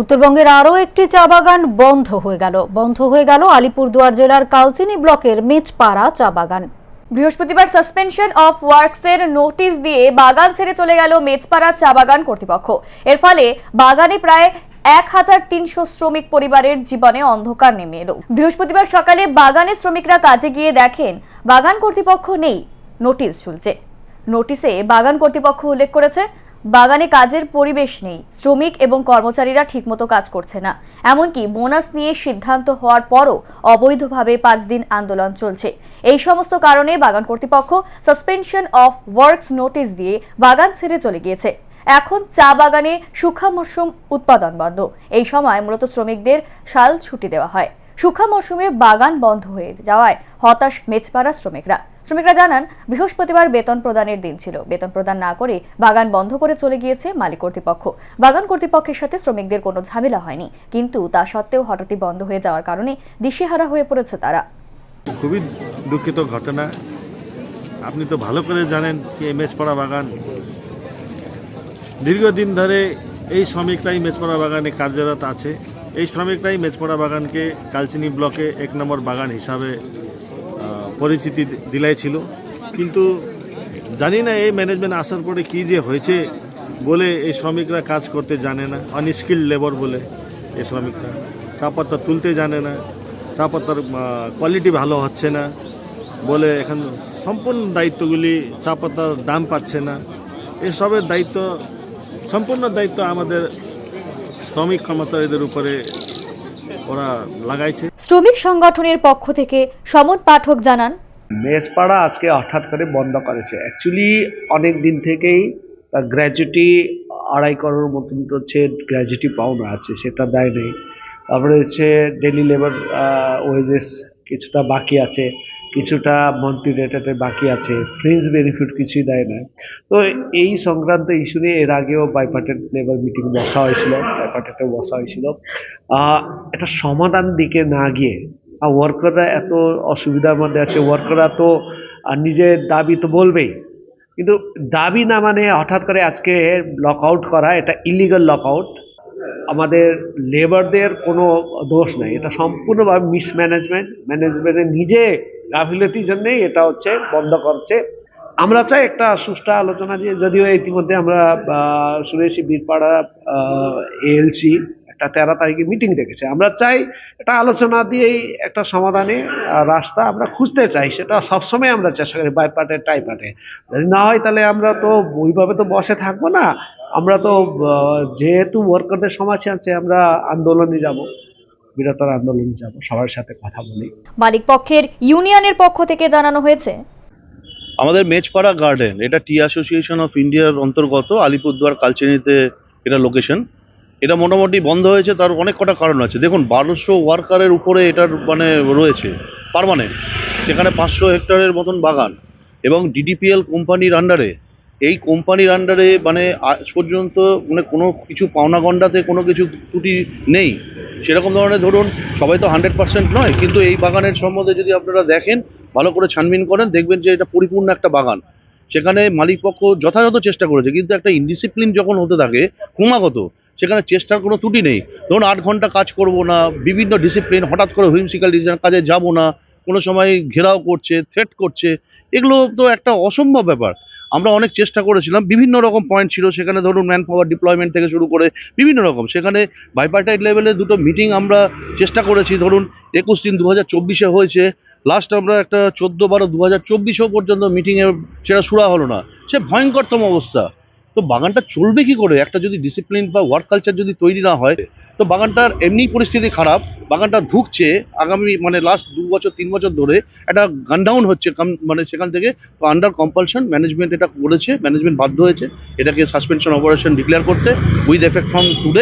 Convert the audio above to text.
উত্তরবঙ্গের আরও একটি চা বাগান বন্ধ হয়ে গেল। বন্ধ হয়ে গেল আলিপুরদুয়ার জেলার কালচিনি ব্লকের মেচপাড়া চা বাগান। বৃহস্পতিবার সাসপেনশন অফ ওয়ার্কসের নোটিশ দিয়ে বাগান ছেড়ে চলে গেল মেজপাড়া চা বাগান কর্তৃপক্ষ। এর ফলে বাগানে প্রায় এক হাজার তিনশো শ্রমিক পরিবারের জীবনে অন্ধকার নেমে এলো। বৃহস্পতিবার সকালে বাগানের শ্রমিকরা কাজে গিয়ে দেখেন, বাগান কর্তৃপক্ষ নেই, নোটিশ ঝুলছে। নোটিশে বাগান কর্তৃপক্ষ উল্লেখ করেছে বাগানে কাজের পরিবেশ নেই, শ্রমিক এবং কর্মচারীরা ঠিকমতো কাজ করছে না। এমনকি বোনাস নিয়ে সিদ্ধান্ত হওয়ার পরও অবৈধভাবে পাঁচ দিন আন্দোলন চলছে। এই সমস্ত কারণে বাগান কর্তৃপক্ষ সাসপেনশন অফ ওয়ার্কস নোটিশ দিয়ে বাগান ছেড়ে চলে গিয়েছে। এখন চা বাগানে শুখা মরশুম উৎপাদন বন্ধ। এই সময় মূলত শ্রমিকদের শাল ছুটি দেওয়া হয়। শুখা মরশুমে বাগান বন্ধ হয়ে যাওয়ায় হতাশ মেচপাড়া শ্রমিকরা। শ্রমিকরা জানান, বৃহস্পতিবার বেতন প্রদানের দিন ছিল। বেতন প্রদান না করে বাগান বন্ধ করে চলে গিয়েছে মালিক কর্তৃপক্ষ। বাগান কর্তৃপক্ষের সাথে শ্রমিকদের কোনো ঝামেলা হয়নি। কিন্তু তা সত্ত্বেও হঠাৎই বন্ধ হয়ে যাওয়ার কারণে দিশেহারা হয়ে পড়েছে তারা। খুবই দুঃখিত ঘটনা। আপনি তো ভালো করে জানেন কি মেজপাড়া বাগান। দীর্ঘদিন ধরে এই শ্রমিকরাই মেজপাড়া বাগানে কার্যরত আছে। এই শ্রমিকরাই মেজপাড়া বাগানকে কালচিনি ব্লকে এক নম্বর বাগান হিসাবে পরিচিতি দিলাইছিল কিন্তু জানি না এই ম্যানেজমেন্ট আসার পরে কি যে হয়েছে বলে এই শ্রমিকরা কাজ করতে জানে না। আনস্কিল্ড লেবার বলে এই শ্রমিকরা। চাপাত্তা তুলতে জানে না। চাপাত্তার কোয়ালিটি ভালো হচ্ছে না বলে এখন সম্পূর্ণ দায়িত্বগুলি চাপাতার দাম পাচ্ছে না। এসবের দায়িত্ব, সম্পূর্ণ দায়িত্ব আমাদের শ্রমিক কর্মচারীদের উপরে ওরা লাগাইছে। শ্রমিক সংগঠনের পক্ষ থেকে সমন পাঠক জানান, মেজপাড়া আজকে হঠাৎ করে বন্ধ করেছে। অ্যাকচুয়ালি অনেক দিন থেকেই গ্র্যাজুয়েটি আড়াই করোর মতন তো হচ্ছে গ্র্যাজুয়েটি পাওনা আছে, সেটা দেয় নেই তারপরে হচ্ছে ডেলি লেবার ওয়েজেস কিছুটা বাকি আছে। কিছুটা মান্থলি রেটেতে বাকি আছে। ফ্রেন্স বেনিফিট কিছুই দেয় না। তো এই সংক্রান্ত ইস্যু নিয়ে এর আগেও বাইপার্টেড লেবার মিটিং বসা হয়েছিল বাইপার্টেডে বসা হয়েছিল। এটা সমাধান দিকে না গিয়ে, আর ওয়ার্কাররা এত অসুবিধার মধ্যে আছে ওয়ার্কাররা তো নিজের দাবি তো বলবেই। কিন্তু দাবি না মানে হঠাৎ করে আজকে লক আউট করা, এটা ইলিগাল লক আউট আমাদের লেবারদের কোনো দোষ নাই। এটা সম্পূর্ণভাবে মিসম্যানেজমেন্ট ম্যানেজমেন্টে নিজে গাফিলতির জন্যেই এটা হচ্ছে, বন্ধ করছে। আমরা চাই একটা সুষ্ঠু আলোচনা দিয়ে, যদিও ইতিমধ্যে আমরা শুনেছি বীরপাড়া এএলসি একটা তেরো তারিখে মিটিং ডেকেছে। আমরা চাই একটা আলোচনা দিয়েই একটা সমাধানে রাস্তা আমরা খুঁজতে চাই, সেটা সবসময় আমরা চেষ্টা করি বাই পার্টে টাই পার্টে যদি না হয় তাহলে আমরা তো ওইভাবে তো বসে থাকব না। আমরা তো যেহেতু ওয়ার্কারদের সমাজে আছে, আমরা আন্দোলনে যাব। বৃহত্তর আন্দোলনে যাব সবার সাথে কথা বলি। মালিক পক্ষের ইউনিয়নের পক্ষ থেকে জানানো হয়েছে। আমাদের মেজপাড়া গার্ডেন এটা টি অ্যাসোসিয়েশন অফ ইন্ডিয়ার অন্তর্গত আলিপুরদুয়ার কালচিনিতে এটা লোকেশন এটা মোটামুটি বন্ধ হয়েছে তার অনেক কটা কারণ আছে। দেখুন বারোশো ওয়ার্কারের উপরে এটার মানে রয়েছে পারমানেন্ট সেখানে পাঁচশো হেক্টরের মতন বাগান। এবং ডিডিপিএল কোম্পানির আন্ডারে এই কোম্পানির আন্ডারে মানে আজ পর্যন্ত মানে কোনো কিছু পাওনা গন্ডাতে কোনো কিছু ত্রুটি নেই। সেরকম ধরনের ধরুন, সবাই তো হান্ড্রেড পার্সেন্ট নয়, কিন্তু এই বাগানের সম্বন্ধে যদি আপনারা দেখেন, ভালো করে ছানবিন করেন, দেখবেন যে এটা পরিপূর্ণ একটা বাগান। সেখানে মালিকপক্ষ যথাযথ চেষ্টা করেছে, কিন্তু একটা ইনডিসিপ্লিন যখন হতে থাকে, ক্রমাগত, সেখানে চেষ্টার কোনো ত্রুটি নেই। ধরুন, আট ঘণ্টা কাজ করব না, বিভিন্ন ডিসিপ্লিন হঠাৎ করে হুইমসিক্যাল ডিসিশন কাজে যাব না, কোনো সময় ঘেরাও করছে থ্রেট করছে, এগুলো তো একটা অসম্ভব ব্যাপার। আমরা অনেক চেষ্টা করেছিলাম, বিভিন্ন রকম পয়েন্ট ছিল, সেখানে ধরুন ম্যান পাওয়ার ডিপ্লয়মেন্ট থেকে শুরু করে বিভিন্ন রকম। সেখানে বাইপার্টাইট লেভেলে দুটো মিটিং আমরা চেষ্টা করেছি, ধরুন একুশ দিন দু হাজার চব্বিশে হয়েছে লাস্ট আমরা একটা চোদ্দ বারো দু হাজার চব্বিশেও পর্যন্ত মিটিংয়ে সেটা সুরা হলো না। সে ভয়ঙ্করতম অবস্থা। তো বাগানটা চলবে কি করে? একটা যদি ডিসিপ্লিন বা ওয়ার্ক কালচার যদি তৈরি না হয় তো বাগানটার এমনি পরিস্থিতি খারাপ, বাগানটা ধুকছে, আগামী মানে লাস্ট দু বছর, তিন বছর ধরে একটা গানডাউন হচ্ছে মানে সেখান থেকে আন্ডার কম্পালশন ম্যানেজমেন্ট এটা করেছে ম্যানেজমেন্ট বাধ্য হয়েছে, এটাকে সাসপেনশন অপারেশন ডিক্লেয়ার করতে উইথ এফেক্ট ফ্রম টুডে